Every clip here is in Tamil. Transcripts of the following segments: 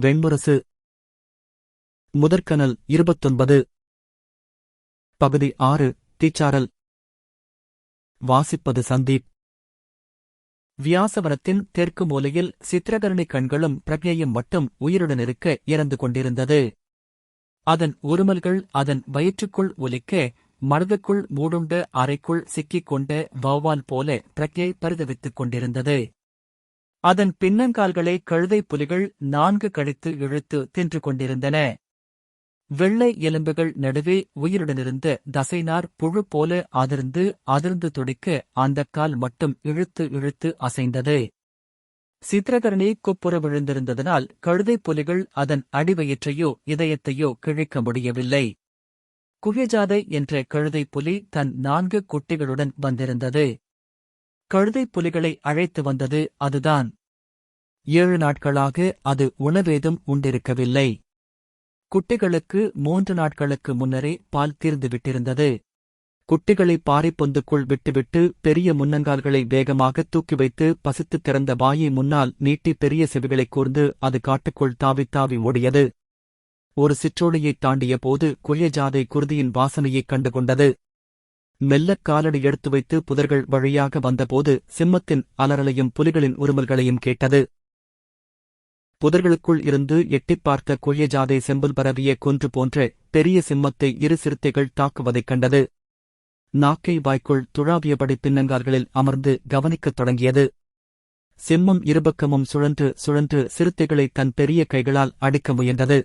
வெண்முரசு. முதற்கனல் இருபத்தொன்பது. பகுதி ஆறு தீச்சாரல் வாசிப்பது சந்தீப். வியாசவனத்தின் தெற்கு மூலையில் சித்திரகரணி கண்களும் பிரக்ஞையும் மட்டும் உயிருடன் இருக்க இறந்து கொண்டிருந்தது. அதன் உருமல்கள் அதன் வயிற்றுக்குள் ஒலிக்க மனதுக்குள் மூடுண்ட அறைக்குள் சிக்கிக் கொண்ட வௌவால் போல பிரக்ஞை பரிதவித்துக் கொண்டிருந்தது. அதன் பின்னங்கால்களை கழுதை புலிகள் நான்கு கழித்து இழுத்து தின்று கொண்டிருந்தன. வெள்ளை எலும்புகள் நடுவே உயிருடனிருந்த தசைனார் புழு போல அதிர்ந்து அதிர்ந்து துடிக்க அந்தக் கால் மட்டும் இழுத்து இழுத்து அசைந்தது. சித்திரகரணி குப்புற விழுந்திருந்ததனால் கழுதை புலிகள் அதன் அடிவயிற்றையோ இதயத்தையோ கிழிக்க முடியவில்லை. குகைஜாதை என்ற கழுதை புலி தன் நான்கு குட்டிகளுடன் வந்திருந்தது. கழுதை புலிகளை அழைத்து வந்தது அதுதான். ஏழு நாட்களாக அது உணவேதும் உண்டிருக்கவில்லை. குட்டிகளுக்கு மூன்று நாட்களுக்கு முன்னரே பால் தீர்ந்து விட்டிருந்தது. குட்டிகளை பாறைப் பொந்துக்குள் விட்டுவிட்டு பெரிய முன்னங்கால்களை வேகமாக தூக்கி வைத்து பசித்துத் திறந்த வாயை முன்னால் நீட்டி பெரிய செவிகளைக் கூர்ந்து அது காட்டுக்குள் தாவித் தாவி ஓடியது. ஒரு சிற்றோடியைத் தாண்டிய போது குயஜாதை குருதியின் வாசனையைக் கண்டுகொண்டது. மெல்லக் காலடி எடுத்து வைத்து புதர்கள் வழியாக வந்தபோது சிம்மத்தின் அலறலையும் புலிகளின் உருமல்களையும் கேட்டது. புதர்களுக்குள் இருந்து எட்டிப் பார்த்த கொழியஜாதை செம்புல் பரவிய கொன்று போன்ற பெரிய சிம்மத்தை இரு சிறுத்தைகள் தாக்குவதைக் கண்டது. நாக்கை வாய்க்குள் துழாவியபடி பின்னங்கால்களில் அமர்ந்து கவனிக்கத் தொடங்கியது. சிம்மம் இருபக்கமும் சுழன்று சுழன்று சிறுத்தைகளை தன் பெரிய கைகளால் அடிக்க முயன்றது.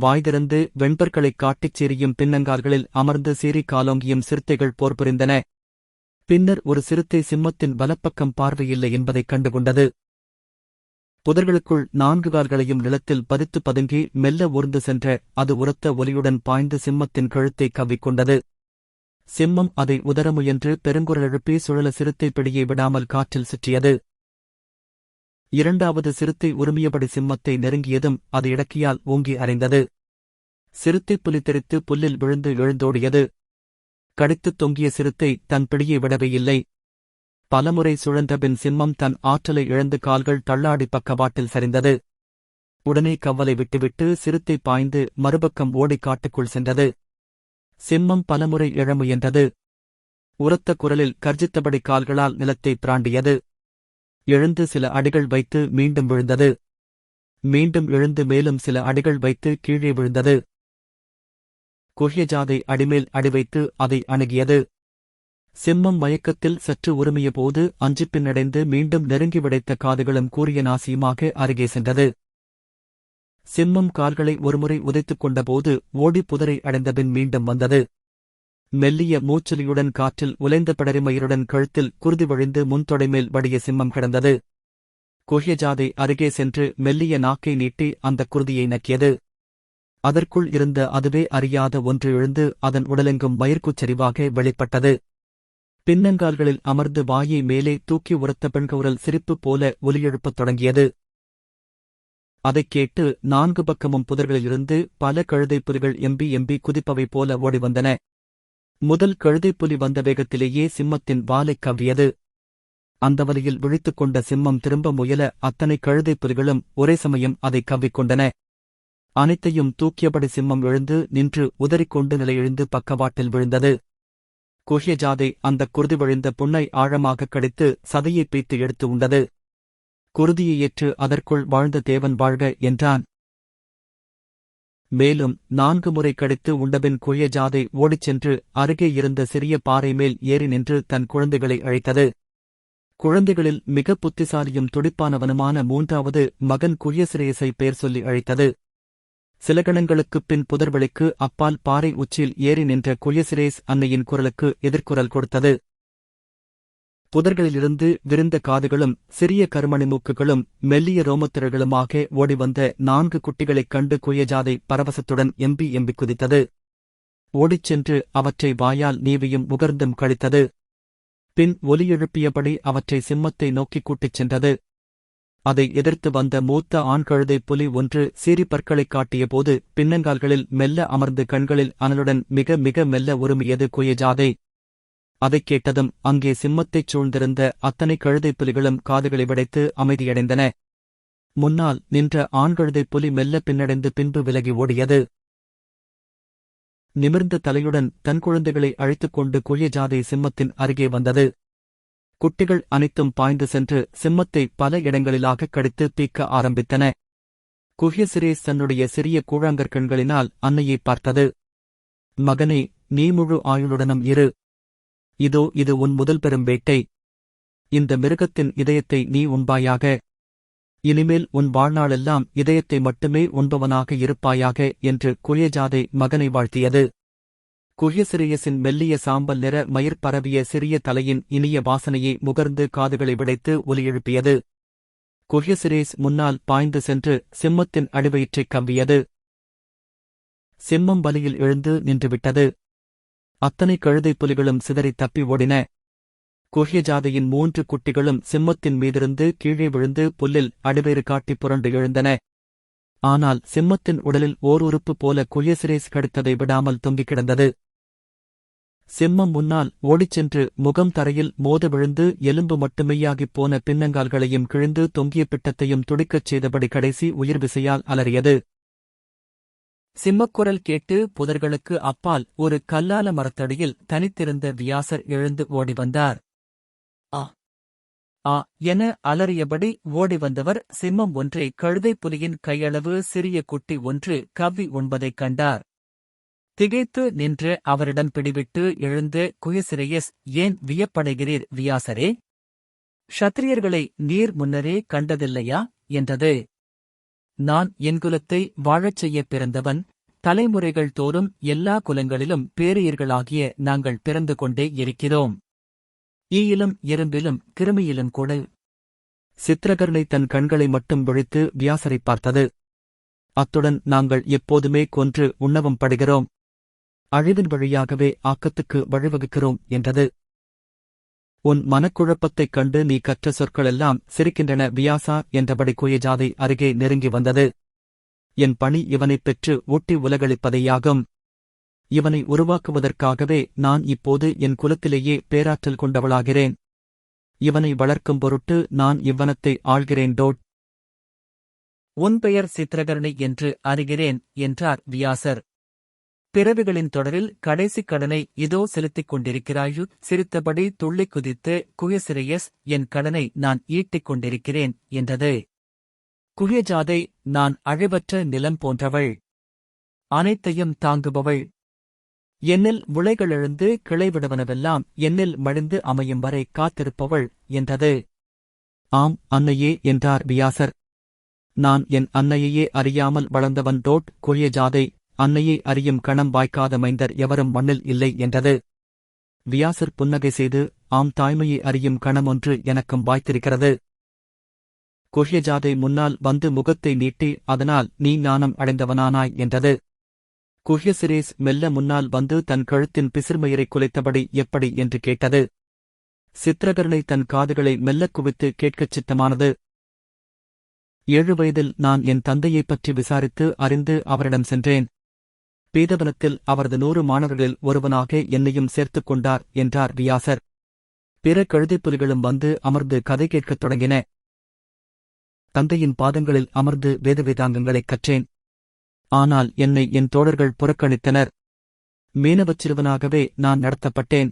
வாய்திறந்து வெண்பர்களைக் காட்டிச் சீரியும் பின்னங்கால்களில் அமர்ந்து சீறி காலோங்கியும் சிறுத்தைகள் போர் புரிந்தன. பின்னர் ஒரு சிறுத்தை சிம்மத்தின் வலப்பக்கம் பார்வையில்லை என்பதைக் கண்டுகொண்டது. புதர்களுக்குள் நான்கு கால்களையும் நிலத்தில் பதித்து பதுங்கி மெல்ல ஊர்ந்து சென்ற அது உரத்த ஒலியுடன் பாய்ந்து சிம்மத்தின் கழுத்தை கவ்விக்கொண்டது. சிம்மம் அதை உதர முயன்று பெருங்குரல் எழுப்பி சுழல சிறுத்தை பிடியை விடாமல் காற்றில் சுற்றியது. இரண்டாவது சிறுத்தை உரிமையபடி சிம்மத்தை நெருங்கியதும் அது இடக்கியால் ஓங்கி அறைந்தது சிறுத்தை புலி தெரித்து புல்லில் விழுந்து எழுந்தோடியது. கடித்துத் தொங்கிய சிறுத்தை தன் பிடியை விடவே இல்லை. பலமுறை சுழன்றபின் சிம்மம் தன் ஆற்றலை இழந்து கால்கள் தள்ளாடி பக்கவாட்டில் சரிந்தது. உடனே கவ்வலை விட்டுவிட்டு சிறுத்தை பாய்ந்து மறுபக்கம் ஓடிக் காட்டுக்குள் சென்றது. சிம்மம் பலமுறை இழ முயன்றது. உரத்த குரலில் கர்ஜித்தபடி கால்களால் நிலத்தை பிராண்டியது. எழுந்து சில அடிகள் வைத்து மீண்டும் விழுந்தது. மீண்டும் எழுந்து மேலும் சில அடிகள் வைத்து கீழே விழுந்தது. குஹ்யஜாதை அடிமேல் அடி வைத்து அதை அணுகியது. சிம்மம் மயக்கத்தில் சற்று உரிமைய போது அஞ்சு பின்னடைந்து மீண்டும் நெருங்கி விடைத்த காதுகளும் கூறிய நாசியுமாக அருகே சென்றது. சிம்மம் கால்களை ஒருமுறை உதைத்துக் கொண்டபோது ஓடி புதரை அடைந்தபின் மீண்டும் வந்தது. மெல்லிய மூச்சலியுடன் காற்றில் உலைந்த பிடரிமயிருடன் கழுத்தில் குருதி வழிந்து முன்தொடைமேல் வடிய சிம்மம் கிடந்தது. குஹ்யஜாதை அருகே சென்று மெல்லிய நாக்கை நீட்டி அந்த குருதியை நக்கியது. அதற்குள் இருந்த அதுவே அறியாத ஒன்று எழுந்து அதன் உடலெங்கும் மயிர்க்குச்சரிவாக வெளிப்பட்டது. பின்னங்கால்களில் அமர்ந்து வாயை மேலே தூக்கி உரத்த பெண்கவுரல் சிரிப்பு போல ஒலியெழுப்பத் தொடங்கியது. அதைக் கேட்டு நான்கு பக்கமும் புதர்களிலிருந்து பல கழுதைப் புலிகள் எம்பி எம்பி குதிப்பவை போல ஓடிவந்தன. முதல் கழுதைப்புலி வந்த வேகத்திலேயே சிம்மத்தின் வாலைக் கவ்வியது. அந்த வலியில் விழித்துக் கொண்ட சிம்மம் திரும்ப முயல அத்தனை கழுதைப் புலிகளும் ஒரே சமயம் அதைக் கவ்விக்கொண்டன. அனைத்தையும் தூக்கியபடி சிம்மம் எழுந்து நின்று உதறிக்கொண்டு நிலையெழுந்து பக்கவாட்டில் விழுந்தது. குஹ்யஜாதை அந்தக் குருதி வழிந்த புண்ணை ஆழமாகக் கடித்து சதையைப் பீத்து எடுத்து உண்டது. குருதியை ஏற்று அதற்குள் வாழ்ந்த தேவன் வாழ்க என்றான். மேலும் நான்கு முறை கடித்து உண்டபின் குயஜாதை ஓடிச் சென்று அருகே இருந்த சிறிய பாறை மேல் ஏறி நின்று தன் குழந்தைகளை அழைத்தது. குழந்தைகளில் மிக புத்திசாலியும் துடிப்பானவனுமான மூன்றாவது மகன் குயசிரேசை பெயர் சொல்லி அழைத்தது. சில கணங்களுக்குப் பின் புதர்வெளிக்கு அப்பால் பாறை உச்சியில் ஏறி நின்ற குயசிரேஸ் அன்னையின் குரலுக்கு எதிர்க்குரல் கொடுத்தது. புதர்களிலிருந்து விரிந்த காதுகளும் சிறிய கருமணி மூக்குகளும் மெல்லிய ரோமத்திரர்களுமாக ஓடிவந்த நான்கு குட்டிகளைக் கண்டு குயஜாதை பரவசத்துடன் எம்பி எம்பி குதித்தது. ஓடிச் சென்று அவற்றை வாயால் நீவியும் முகர்ந்தும் கழித்தது. பின் ஒலி எழுப்பியபடி அவற்றை சிம்மத்தை நோக்கிக் கூட்டிச் சென்றது. அதை எதிர்த்து வந்த மூத்த ஆண்கழுதை புலி ஒன்று சீறி பற்களைக் காட்டியபோது பின்னங்கால்களில் மெல்ல அமர்ந்து கண்களில் அனலுடன் மிக மிக மெல்ல உருமியது குயஜாதை. அதைக் கேட்டதும் அங்கே சிம்மத்தைச் சூழ்ந்திருந்த அத்தனை கழுதைப் புலிகளும் காதுகளை விடைத்து அமைதியடைந்தன. முன்னால் நின்ற ஆண்கழுதை புலி மெல்ல பின்னடைந்து பின்பு விலகி ஓடியது. நிமிர்ந்த தலையுடன் தன் குழந்தைகளை அழைத்துக் கொண்டு குழியஜாதை சிம்மத்தின் அருகே வந்தது. குட்டிகள் அனைத்தும் பாய்ந்து சென்று சிம்மத்தை பல இடங்களிலாக கடித்து பீக்க ஆரம்பித்தன. குஹ்ய சிரேஸ் தன்னுடைய சிறிய கூழாங்கற்கண்களினால் அன்னையை பார்த்தது. மகனே நீ முழு ஆயுளுடனும் இரு. இதோ இது உன் முதல் பெரும் வேட்டை. இந்த மிருகத்தின் இதயத்தை நீ உண்பாயாக. இனிமேல் உன் வாழ்நாளெல்லாம் இதயத்தை மட்டுமே உண்பவனாக இருப்பாயாக என்று குழியஜாதை மகனை வாழ்த்தியது. குழியசிரியசின் மெல்லிய சாம்பல் நிற மயிர் பரவிய சிறிய தலையின் இனிய வாசனையை முகர்ந்து காதுகளை விடைத்து ஒலி எழுப்பியது. முன்னால் பாய்ந்து சென்று சிம்மத்தின் அடிவயிற்றைக் கவ்வியது. சிம்மம் வலியில் எழுந்து நின்றுவிட்டது. அத்தனை கழுதை புலிகளும் சிதறி தப்பி ஓடின. குஹ்யஜாதையின் மூன்று குட்டிகளும் சிம்மத்தின் மீதிருந்து கீழே விழுந்து புல்லில் அடிவேறு காட்டி புரண்டு எழுந்தன. ஆனால் சிம்மத்தின் உடலில் ஓர் உறுப்பு போல குயசிரேஸ் கடித்ததை விடாமல் தொங்கிக் கிடந்தது. சிம்மம் முன்னால் ஓடிச் சென்று முகம் தரையில் மோத விழுந்து எலும்பு மட்டுமையாகிப் போன பின்னங்கால்களையும் கிழிந்து தொங்கிய பிட்டத்தையும் துடிக்கச் செய்தபடி கடைசி உயிர் விசையால் அலறியது. சிம்மக்குரல் கேட்டு புதர்களுக்கு அப்பால் ஒரு கல்லால மரத்தடியில் தனித்திருந்த வியாசர் எழுந்து ஓடி வந்தார். ஆ ஆ என அலறியபடி ஓடி வந்தவர் சிம்மம் ஒன்றை கழுதை புலியின் கையளவு சிறிய குட்டி ஒன்று கவ்வி உண்பதைக் கண்டார். திகைத்து நின்று அவரிடம் பிடிவிட்டு எழுந்து குயசிரேயஸ் ஏன் வியப்படைகிறீர் வியாசரே? ஷத்திரியர்களை நீர் முன்னரே கண்டதில்லையா? என்றது. நான் என் குலத்தை வாழச் செய்யப் பிறந்தவன் தலைமுறைகள் தோறும் எல்லா குலங்களிலும் பேரியர்களாகிய நாங்கள் பிறந்து கொண்டே இருக்கிறோம். ஈயிலும் எறும்பிலும் கிருமியிலும் கூட. சித்திரகர்ணை தன் கண்களை மட்டும் விழித்து வியாசரை பார்த்தது. அத்துடன் நாங்கள் எப்போதுமே கொன்று உண்ணவும் படுகிறோம். அழிவின் வழியாகவே ஆக்கத்துக்கு வழிவகுக்கிறோம் என்றது. உன் மனக்குழப்பத்தைக் கண்டு நீ கற்ற சொற்களெல்லாம் சிரிக்கின்றன வியாசா என்றபடி குயஜாதை அருகே நெருங்கி வந்தது. என் பணி இவனைப் பெற்று ஊட்டி உலகளிப்பதையாகும் இவனை உருவாக்குவதற்காகவே நான் இப்போது என் குலத்திலேயே பேராற்றல் கொண்டவளாகிறேன். இவனை வளர்க்கும் பொருட்டு நான் இவ்வனத்தை ஆள்கிறேன் டோட். உன் பெயர் சித்திரகரணி என்று அறிகிறேன் என்றார் வியாசர். பிறவிகளின் தொடரில் கடைசி கடனை இதோ செலுத்திக் கொண்டிருக்கிறாயு? சிரித்தபடி துள்ளிக் குதித்து குயசிரேயஸ் என் கடனை நான் ஈட்டிக் கொண்டிருக்கிறேன் என்றது. குயஜாதை நான் அழிவற்ற நிலம் போன்றவள். அனைத்தையும் தாங்குபவள். என்னில் முளைகளெழுந்து கிளைவிடுவனவெல்லாம் என்னில் மடிந்து அமையும் வரை காத்திருப்பவள் என்றது. ஆம் அன்னையே என்றார் வியாசர். நான் என் அன்னையையே அறியாமல் வளர்ந்தவன் டோட் குயஜாதை அன்னையை அறியும் கணம் வாய்க்காத மைந்தர் எவரும் மண்ணில் இல்லை என்றது. வியாசர் புன்னகை செய்து ஆம் தாய்மையை அறியும் கணம் ஒன்று எனக்கும் வாய்த்திருக்கிறது. குஹ்யஜாதை முன்னால் வந்து முகத்தை நீட்டி அதனால் நீ ஞானம் அடைந்தவனானாய் என்றது. குஹ்யசிரேஸ் மெல்ல முன்னால் வந்து தன் கழுத்தின் பிசிர்மயிரை குலைத்தபடி எப்படி என்று கேட்டது. சித்திரகரனை தன் காதுகளை மெல்லக் குவித்து கேட்கச் சித்தமானது. ஏழு வயதில் நான் என் தந்தையைப் பற்றி விசாரித்து அறிந்து அவரிடம் சென்றேன். பீதவனத்தில் அவரது நூறு மாணவர்களில் ஒருவனாக என்னையும் சேர்த்துக் கொண்டார் என்றார் வியாசர். பிற கழுதைப்புலிகளும் வந்து அமர்ந்து கதை கேட்கத் தொடங்கின. தந்தையின் பாதங்களில் அமர்ந்து வேத வேதாங்கங்களைக் கற்றேன். ஆனால் என்னை என் தோழர்கள் புறக்கணித்தனர். மீனவச் சிறுவனாகவே நான் நடத்தப்பட்டேன்.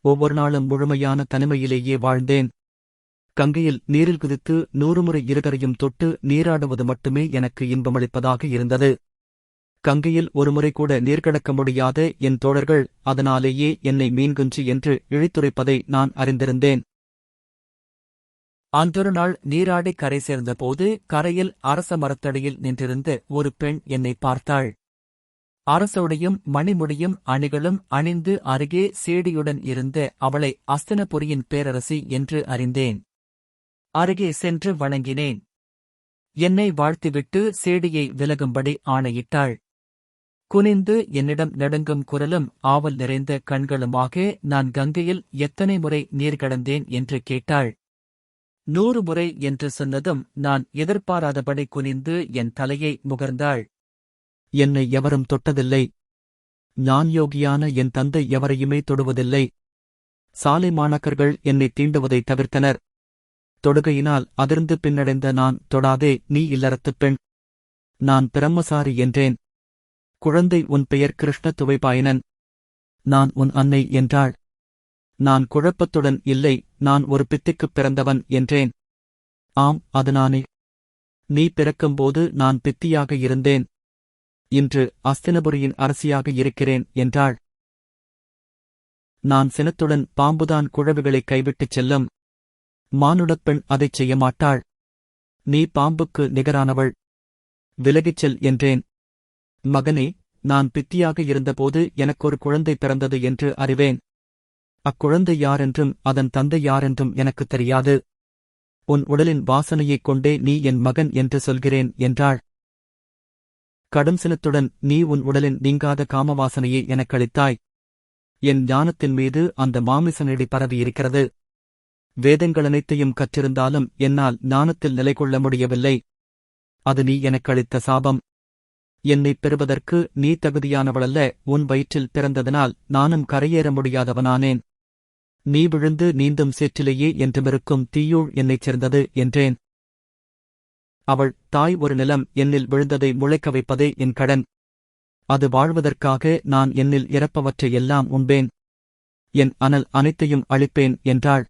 ஒவ்வொரு நாளும் முழுமையான தனிமையிலேயே வாழ்ந்தேன். கங்கையில் நீரில் குதித்து நூறு முறை இருகரையும் தொட்டு நீராடுவது மட்டுமே எனக்கு இன்பமளிப்பதாக இருந்தது. கங்கையில் ஒருமுறை கூட நீர்கடக்க முடியாத என் தோழர்கள் அதனாலேயே என்னை மீன்குஞ்சி என்று இழித்துரைப்பதை நான் அறிந்திருந்தேன். அன்றொரு நாள் நீராடி கரை சேர்ந்தபோது கரையில் அரச மரத்தடியில் நின்றிருந்த ஒரு பெண் என்னை பார்த்தாள். அரசோடையும் மணிமுடியும் அணிகளும் அணிந்து அருகே சேடியுடன் இருந்த அவளை அஸ்தனபுரியின் பேரரசி என்று அறிந்தேன். அருகே சென்று வணங்கினேன். என்னை வாழ்த்துவிட்டு சேடியை விலகும்படி ஆணையிட்டாள். குனிந்து என்னிடம் நடுங்கும் குரலும் ஆவல் நிறைந்த கண்களுமாக நான் கங்கையில் எத்தனை முறை நீர் கடந்தேன் என்று கேட்டாள். நூறு முறை என்று சொன்னதும் நான் எதிர்பாராதபடி குனிந்து என் தலையை முகர்ந்தாள். என்னை எவரும் தொட்டதில்லை. நான் யோகியான என் தந்தை எவரையுமே தொடுவதில்லை. சாலை மாணாக்கர்கள் என்னை தீண்டுவதை தவிர்த்தனர். தொடுகையினால் அதிர்ந்து பின்னடைந்த நான் தொடாதே நீ இல்லறத்துப் பெண். நான் பிரம்மசாரி என்றேன். குழந்தை உன் பெயர் கிருஷ்ண துவைபாயனன் நான் உன் அன்னை என்றாள். நான் குழப்பத்துடன் இல்லை நான் ஒரு பித்திக்குப் பிறந்தவன் என்றேன். ஆம் அது நானே நீ பிறக்கும்போது நான் பித்தியாக இருந்தேன். இன்று அஸ்தினபுரியின் அரசியாக இருக்கிறேன் என்றாள். நான் சினத்துடன் பாம்புதான் குழவுகளை கைவிட்டுச் செல்லும். மானுடப் பெண் அதைச் செய்ய மாட்டாள் நீ பாம்புக்கு நிகரானவள். விலகிச் செல் என்றேன். மகனே நான் பித்தியாக இருந்தபோது எனக்கொரு குழந்தை பிறந்தது என்று அறிவேன். அக்குழந்தை யாரென்றும் அதன் தந்தை யாரென்றும் எனக்குத் தெரியாது. உன் உடலின் வாசனையைக் கொண்டே நீ என் மகன் என்று சொல்கிறேன் என்றாள். கடும் சினத்துடன் நீ உன் உடலின் நீங்காத காமவாசனையை எனக்களித்தாய் என் ஞானத்தின் மீது அந்த மாமிசனடி பரவியிருக்கிறது வேதங்கள் அனைத்தையும் கற்றிருந்தாலும் என்னால் ஞானத்தில் நிலை கொள்ள முடியவில்லை. அது நீ எனக்களித்த சாபம். என்னைப் பெறுவதற்கு நீ தகுதியானவளல்ல உன் வயிற்றில் பிறந்ததனால் நானும் கரையேற முடியாதவனானேன். நீ விழுந்து நீந்தும் சேற்றிலேயே என்றுமிருக்கும் தீயூழ் என்னைச் சேர்ந்தது என்றேன். அவள் தாய் ஒரு நிலம் என்னில் விழுந்ததை முளைக்க வைப்பதே என் கடன். அது வாழ்வதற்காக நான் என்னில் இறப்பவற்றை எல்லாம் உண்பேன். என் அனல் அனைத்தையும் அழிப்பேன் என்றாள்.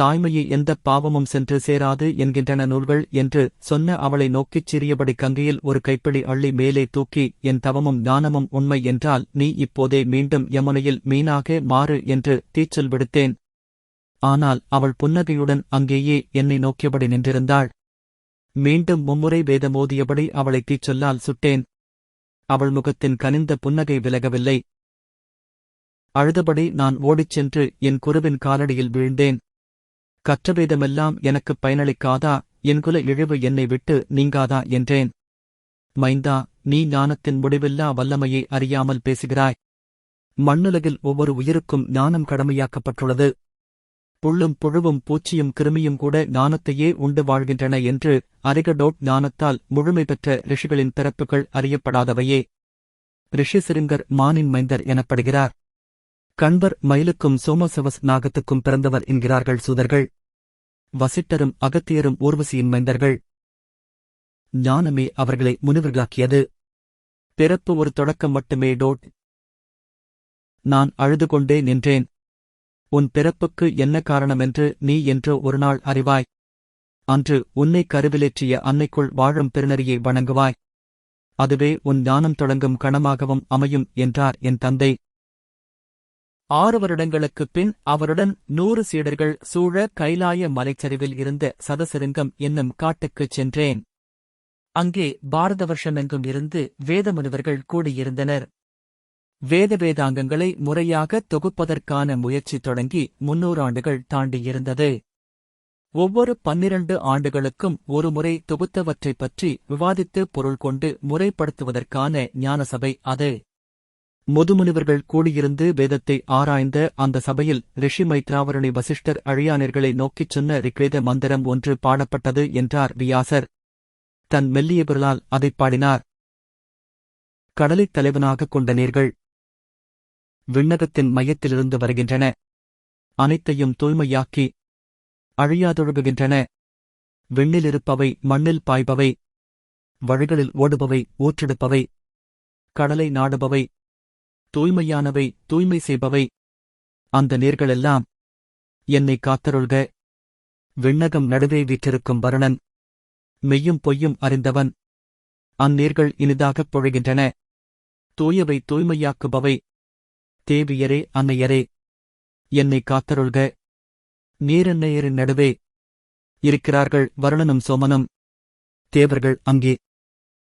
தாய்மையை எந்தப் பாவமும் சென்று சேராது என்கின்றன நூல்கள் என்று சொன்ன அவளை நோக்கிச் சிறியபடி கங்கையில் ஒரு கைப்பிடி அள்ளி மேலே தூக்கி என் தவமும் ஞானமும் உண்மை என்றால் நீ இப்போதே மீண்டும் யமுனையில் மீனாக மாறு என்று தீச்சல் விடுத்தேன். ஆனால் அவள் புன்னகையுடன் அங்கேயே என்னை நோக்கியபடி நின்றிருந்தாள். மீண்டும் மும்முறை வேதமோதியபடி அவளை தீச்சொல்லால் சுட்டேன். அவள் முகத்தின் கனிந்த புன்னகை விலகவில்லை. அழுதபடி நான் ஓடிச் சென்று என் குருவின் காலடியில் வீழ்ந்தேன். கற்றவேதமெல்லாம் எனக்குப் பயனளிக்காதா? என் குல இழிவு என்னை விட்டு நீங்காதா? என்றேன். மைந்தா நீ ஞானத்தின் முடிவில்லா வல்லமையை அறியாமல் பேசுகிறாய். மண்ணுலகில் ஒவ்வொரு உயிருக்கும் ஞானம் கடமையாக்கப்பட்டுள்ளது. புள்ளும் புழுவும் பூச்சியும் கிருமியும் கூட ஞானத்தையே உண்டு வாழ்கின்றன என்று அரிகடோட் ஞானத்தால் முழுமை பெற்ற ரிஷிகளின் பிறப்புகள் அறியப்படாதவையே. ரிஷி சிருங்கர் மானின் மைந்தர் எனப்படுகிறார். கண்வர் மயிலுக்கும் சோமசவஸ் நாகத்துக்கும் பிறந்தவர் என்கிறார்கள் சூதர்கள். வசிட்டரும் அகத்தியரும் ஊர்வசியின் மைந்தர்கள். ஞானமே அவர்களை முனிவர்களாக்கியது. பிறப்பு ஒரு தொடக்கம் மட்டுமே டோட். நான் அழுது கொண்டே நின்றேன். உன் பிறப்புக்கு என்ன காரணமென்று நீ என்று ஒருநாள் அறிவாய். அன்று உன்னை கருவிலேற்றிய அன்னைக்குள் வாழும் பெருநரியை வணங்குவாய். அதுவே உன் ஞானம் தொடங்கும் கணமாகவும் அமையும் என்றார் என் தந்தை. ஆறு வருடங்களுக்குப் பின் அவருடன் நூறு சீடர்கள் சூழ கைலாய மலைச்சரிவில் இருந்த சதசிருங்கம் என்னும் காட்டுக்குச் சென்றேன். அங்கே பாரதவர்ஷமெங்கும் இருந்து வேதமுனிவர்கள் கூடியிருந்தனர். வேத வேதாங்கங்களை முறையாக தொகுப்பதற்கான முயற்சி தொடங்கி முன்னூறு ஆண்டுகள் தாண்டியிருந்தது. ஒவ்வொரு பன்னிரண்டு ஆண்டுகளுக்கும் ஒருமுறை தொகுத்தவற்றைப் பற்றி விவாதித்து பொருள் கொண்டு முறைப்படுத்துவதற்கான ஞானசபை அது. முதுமுனிவர்கள் கூடியிருந்து வேதத்தை ஆராய்ந்த அந்த சபையில் ரிஷி மைத்ராவரணி வசிஷ்டர் அழியானர்களை நோக்கிச் சொன்ன ரிக்வேத மந்திரம் ஒன்று பாடப்பட்டது என்றார் வியாசர். தன் மெல்லிய விரலால் அதைப் பாடினார். கடலைத் தலைவனாகக் கொண்ட நீர்கள் விண்ணகத்தின் மையத்திலிருந்து வருகின்றன. அனைத்தையும் தூய்மையாக்கி அழியாதொழுகுகின்றன. விண்ணிலிருப்பவை மண்ணில் பாய்பவை. வழிகளில் ஓடுபவை ஊற்றெடுப்பவை. கடலை நாடுபவை. தூய்மையானவை தூய்மை செய்பவை. அந்த நீர்களெல்லாம் என்னை காத்தருள்க. விண்ணகம் நடுவே வீற்றிருக்கும் வருணன். மெய்யும் பொய்யும் அறிந்தவன். அந்நீர்கள் இனிதாகப் பொழிகின்றன. தூயவை தூய்மையாக்குபவை. தேவியரே அன்னையரே என்னை காத்தருள்க. நீரன்னையரின் நடுவே இருக்கிறார்கள் வருணனும் சோமனும். தேவர்கள் அங்கே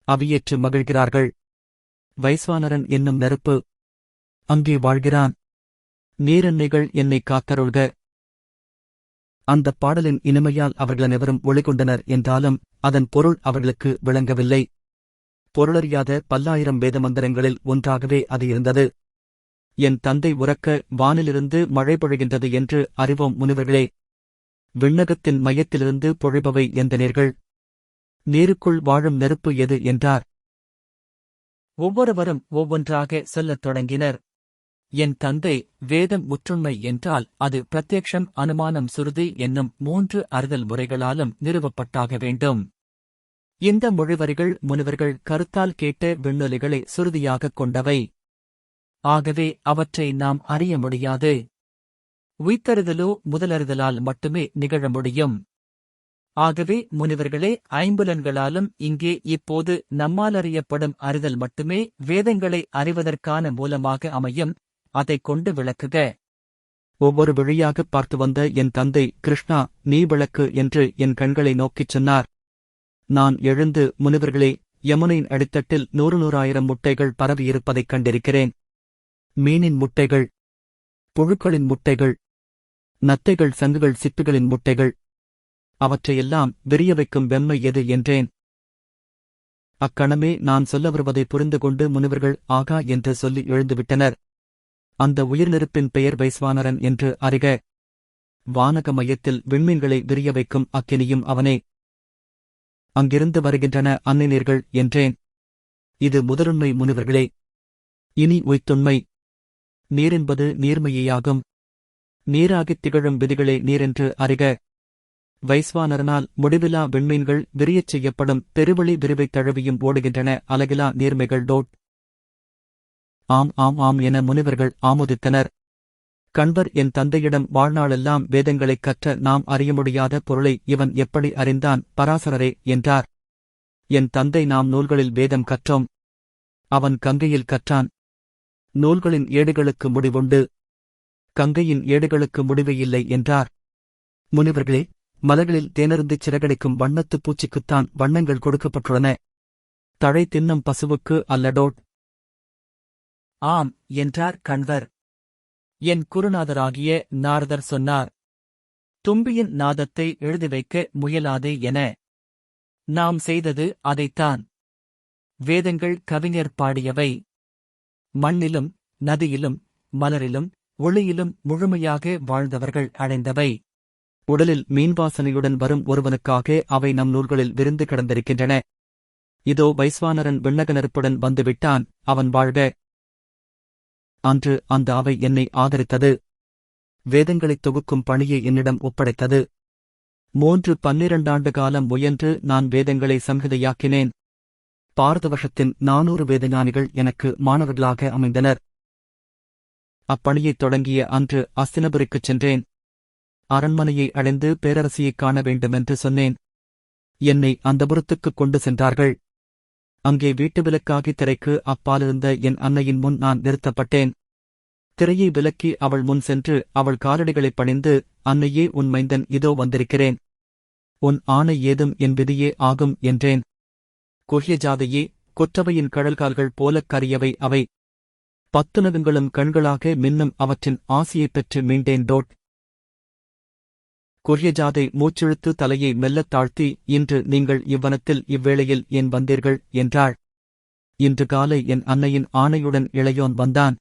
அவியேற்று மகிழ்கிறார்கள். வைஸ்வானரன் என்னும் நெருப்பு அங்கே வாழ்கிறான். நீரன்னைகள் என்னை காத்தருள்க. அந்தப் பாடலின் இனிமையால் அவர்கள் அனைவரும் ஒளிகொண்டனர் என்றாலும் அதன் பொருள் அவர்களுக்கு விளங்கவில்லை. பொருளறியாத பல்லாயிரம் வேதமந்திரங்களில் ஒன்றாகவே அது இருந்தது. என் தந்தை உறக்க வானிலிருந்து மழை பொழிகின்றது என்று அறிவோம் முனிவர்களே. விண்ணகத்தின் மையத்திலிருந்து பொழிபவை எந்த நீர்கள் நீருக்குள் வாழும் நெருப்பு எது என்றார். ஒவ்வொருவரும் ஒவ்வொன்றாக சொல்லத் தொடங்கினர். என் தந்தை வேதம் முற்றுண்மை என்றால் அது பிரத்யக்ஷம் அனுமானம் சுருதி என்னும் மூன்று அறிதல் முறைகளாலும் நிறுவப்பட்டாக வேண்டும். இந்த மொழிவரிகள் முனிவர்கள் கருத்தால் கேட்ட விண்ணொலிகளை சுருதியாகக் கொண்டவை. ஆகவே அவற்றை நாம் அறிய முடியாது. உய்த்தறிதலோ முதலறிதலால் மட்டுமே நிகழ முடியும். ஆகவே முனிவர்களே ஐம்புலன்களாலும் இங்கே இப்போது நம்மால் அறியப்படும் அறிதல் மட்டுமே வேதங்களை அறிவதற்கான மூலமாக அமையும். அதைக் கொண்டு விளக்குக. ஒவ்வொரு வழியாகப் பார்த்து வந்த என் தந்தை கிருஷ்ணா நீ விளக்கு என்று என் கண்களை நோக்கிச் சொன்னார். நான் எழுந்து முனிவர்களே யமுனையின் அடித்தட்டில் நூறு நூறாயிரம் முட்டைகள் பரவியிருப்பதைக் கண்டிருக்கிறேன். மீனின் முட்டைகள் புழுக்களின் முட்டைகள் நத்தைகள் சங்குகள் சிப்பிகளின் முட்டைகள் அவற்றையெல்லாம் விரிய வைக்கும் வெம்மை எது? என்றேன். அக்கணமே நான் சொல்ல வருவதை புரிந்து கொண்டு முனிவர்கள் ஆகா என்று சொல்லி எழுந்துவிட்டனர். அந்த உயிர்நெருப்பின் பெயர் வைஸ்வானரன் என்று அறிக. வானக மையத்தில் விண்மீன்களை விரிய வைக்கும் அக்கினியும் அவனே. அங்கிருந்து வருகின்றன அன்னினீர்கள் என்றேன். இது முதலுண்மை முனிவர்களே. இனி உய்த்துண்மை. நீரென்பது நீர்மையாகும் நீராகித் திகழும் விதிகளே நீரென்று அறிக. வைஸ்வானரனால் முடிவிலா விண்மீன்கள் விரியச் செய்யப்படும் பெருவழி விரிவைத் தழுவியும் ஓடுகின்றன அலகிலா நீர்மைகள் டோட். ஆம் ஆம் ஆம் என முனிவர்கள் ஆமோதித்தனர். கண்வர் என் தந்தையிடம் வாழ்நாளெல்லாம் வேதங்களைக் கற்ற நாம் அறிய முடியாத பொருளை இவன் எப்படி அறிந்தான் பராசரரே என்றார். என் தந்தை நாம் நூல்களில் வேதம் கற்றோம். அவன் கங்கையில் கற்றான். நூல்களின் ஏடுகளுக்கு முடிவுண்டு. கங்கையின் ஏடுகளுக்கு முடிவு இல்லை என்றார். முனிவர்களே மலர்களில் தேனருந்து சிறகடிக்கும் வண்ணத்துப் பூச்சிக்குத்தான் வண்ணங்கள் கொடுக்கப்பட்டுள்ளன. தழை தின்னும் பசுவுக்கு அல்லடோட் ஆம் என்றார் கண்வர். என் குருநாதராகிய நாரதர் சொன்னார் தும்பியின் நாதத்தை எழுதி வைக்க முயலாதே என. நாம் செய்தது அதைத்தான். வேதங்கள் கவிஞர் பாடியவை. மண்ணிலும் நதியிலும் மலரிலும் ஒளியிலும் முழுமையாக வாழ்ந்தவர்கள் அடைந்தவை. உடலில் மீன்வாசனையுடன் வரும் ஒருவனுக்காக அவை நம் நூல்களில் விருந்து கிடந்திருக்கின்றன. இதோ வைஸ்வானரன் விண்ணக நெருப்புடன் வந்துவிட்டான். அவன் வாழ்க. அன்று அந்த அவை என்னை ஆதரித்தது. வேதங்களைத் தொகுக்கும் பணியை என்னிடம் ஒப்படைத்தது. மூன்று பன்னிரண்டாண்டு காலம் முயன்று நான் வேதங்களை சம்ஹிதையாக்கினேன் பாரதவர்ஷத்தின் நானூறு வேதஞானிகள் எனக்கு மாணவர்களாக அமைந்தனர். அப்பணியைத் தொடங்கிய அன்று அஸ்தினபுரிக்குச் சென்றேன். அரண்மனையை அடைந்து பேரரசியைக் காண வேண்டுமென்று சொன்னேன். என்னை அந்தபுரத்துக்குக் கொண்டு சென்றார்கள். அங்கே வீட்டு விலக்காகி திரைக்கு அப்பாலிருந்த என் அன்னையின் முன் நான் நிறுத்தப்பட்டேன். திரையை விலக்கி அவள் முன் சென்று அவள் காலடிகளைப் பணிந்து அன்னையே உன் மைந்தன் இதோ வந்திருக்கிறேன். உன் ஆணை ஏதும் என் விதியே ஆகும் என்றேன். குஹ்யஜாதையே கொற்றவையின் கடல்கால்கள் போலக் கரியவை அவை. பத்து நகங்களும் கண்களாக மின்னும் அவற்றின் ஆசியைப் பெற்று மீண்டேன் டோட். குர்யஜாதை மூச்சிழுத்து தலையை மெல்லத் தாழ்த்தி இன்று நீங்கள் இவ்வனத்தில் இவ்வேளையில் ஏன் வந்தீர்கள் என்றாள். இன்று காலை என் அன்னையின் ஆணையுடன் இளையோன் வந்தான்.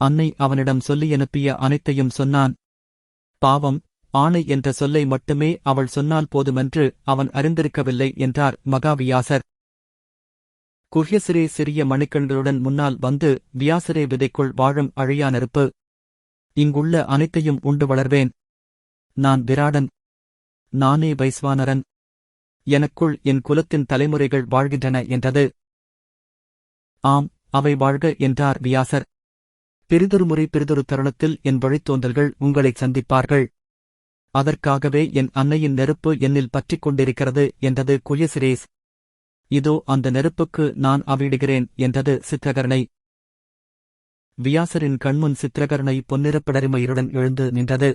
அன்னை அவனிடம் சொல்லி அனுப்பிய அனைத்தையும் சொன்னான். பாவம் ஆணை என்ற சொல்லை மட்டுமே அவள் சொன்னால் போதுமென்று அவன் அறிந்திருக்கவில்லை என்றார் மகாவியாசர். குஹ்யசிரே சிறிய மணிக்கண்களுடன் முன்னால் வந்து வியாசரே விதைக்குள் வாழும் அழியா நெருப்பு இங்குள்ள அனைத்தையும் உண்டு வளர்வேன். நான் விராடன். நானே வைஸ்வானரன். எனக்குள் என் குலத்தின் தலைமுறைகள் வாழ்கின்றன என்றது. ஆம் அவை வாழ்க என்றார் வியாசர். பிறிதொரு முறை பிறிதொரு தருணத்தில் என் வழித்தோன்றல்கள் உங்களைச் சந்திப்பார்கள். அதற்காகவே என் அன்னையின் நெருப்பு என்னில் பற்றிக் கொண்டிருக்கிறது என்றது குயசிரேஸ். இதோ அந்த நெருப்புக்கு நான் அவிடுகிறேன் என்றது சித்திரகரணை. வியாசரின் கண்முன் சித்திரகரணை பொன்னிறப்பிடரிமையுடன் எழுந்து நின்றது.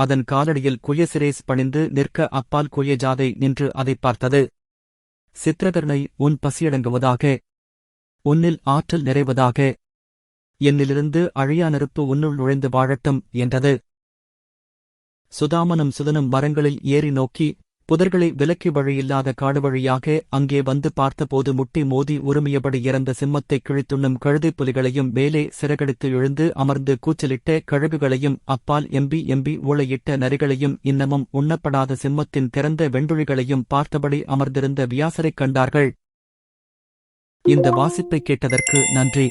அதன் காலடியில் குயசிரேஸ் பணிந்து நிற்க அப்பால் குயஜாதை நின்று அதைப் பார்த்தது. சித்திரகர்ணை உன் பசியடங்குவதாக? உன்னில் ஆற்றல் நிறைவதாக? என்னிலிருந்து அழியா நெருப்பு உன்னுள் நுழைந்து வாழட்டும் என்றது. சுதாமனும் சுதனும் மரங்களில் ஏறி நோக்கி புதர்களை விலக்கி வழியில்லாத காடு வழியாக அங்கே வந்து பார்த்தபோது முட்டி மோதி உரிமையபடி இறந்த சிம்மத்தை கிழித்துண்ணும் கழுதை புலிகளையும் மேலே சிறகடித்து எழுந்து அமர்ந்து கூச்சலிட்ட கழுகுகளையும் அப்பால் எம்பி எம்பி ஊழையிட்ட நரிகளையும் இன்னமும் உண்ணப்படாத சிம்மத்தின் திறந்த வெண்டுழிகளையும் பார்த்தபடி அமர்ந்திருந்த வியாசரைக் கண்டார்கள். இந்த வாசிப்பைக் கேட்டதற்கு நன்றி.